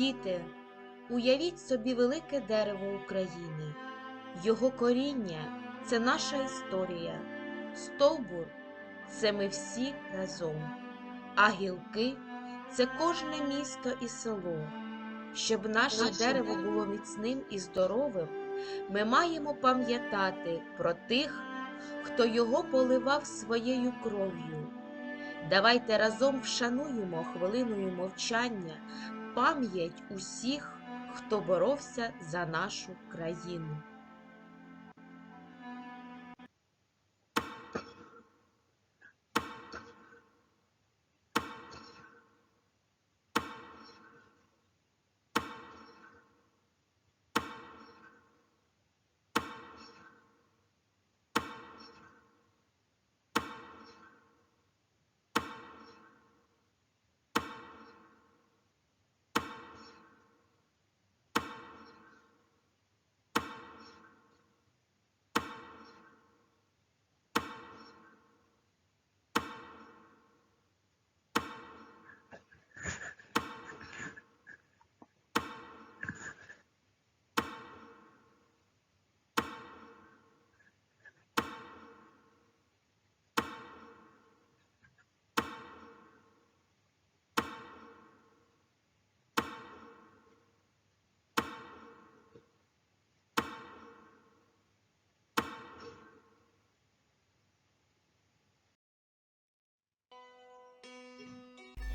Діти, уявіть собі велике дерево України. Його коріння це наша історія. Стовбур це ми всі разом. А гілки це кожне місто і село. Щоб наше дерево. було міцним і здоровим, ми маємо пам'ятати про тих, хто його поливав своєю кров'ю. Давайте разом вшануємо хвилиною мовчання пам'ять усіх, хто боровся за нашу країну.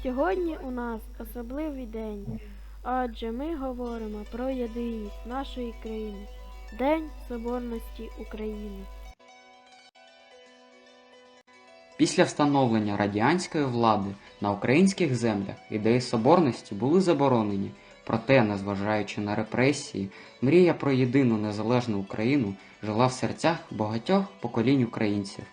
Сьогодні у нас особливий день, адже ми говоримо про єдиність нашої країни, День Соборності України. Після встановлення радянської влади на українських землях ідеї соборності були заборонені, проте, незважаючи на репресії, мрія про єдину незалежну Україну жила в серцях багатьох поколінь українців.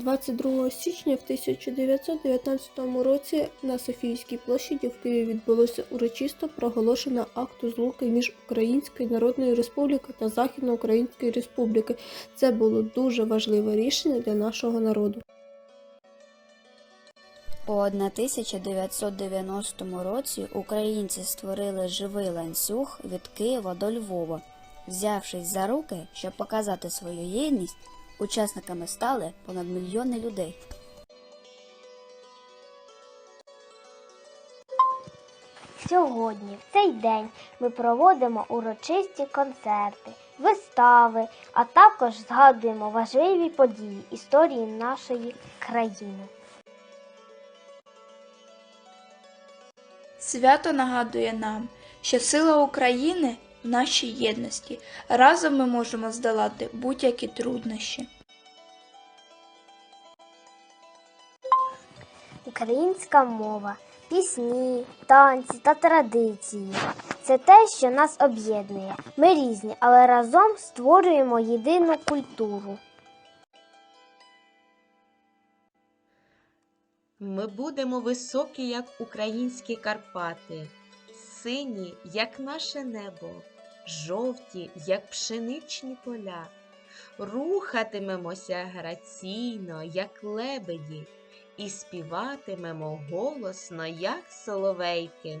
22 січня в 1919 році на Софійській площаді в Києві відбулося урочисто проголошено акту злуки між Українською Народною Республікою та Західноукраїнською Республікою. Це було дуже важливе рішення для нашого народу. У 1990 році українці створили живий ланцюг від Києва до Львова. Взявшись за руки, щоб показати свою єдність, учасниками стали понад мільйони людей. Сьогодні, в цей день, ми проводимо урочисті концерти, вистави, а також згадуємо важливі події історії нашої країни. Свято нагадує нам, що сила України в нашій єдності. Разом ми можемо здолати будь-які труднощі. Українська мова, пісні, танці та традиції це те, що нас об'єднує. Ми різні, але разом створюємо єдину культуру. Ми будемо високі, як українські Карпати, сині, як наше небо, жовті, як пшеничні поля. Рухатимемося граційно, як лебеді, і співатимемо голосно, як соловейки.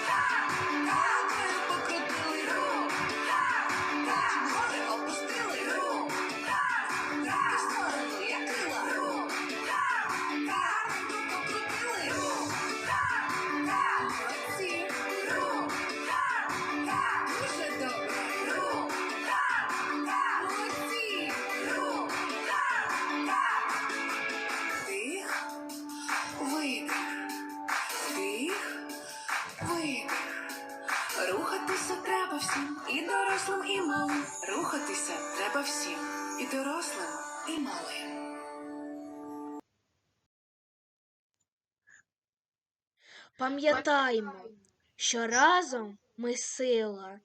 Рухатися треба всім, і дорослим, і малим. Пам'ятаймо, що разом ми сила.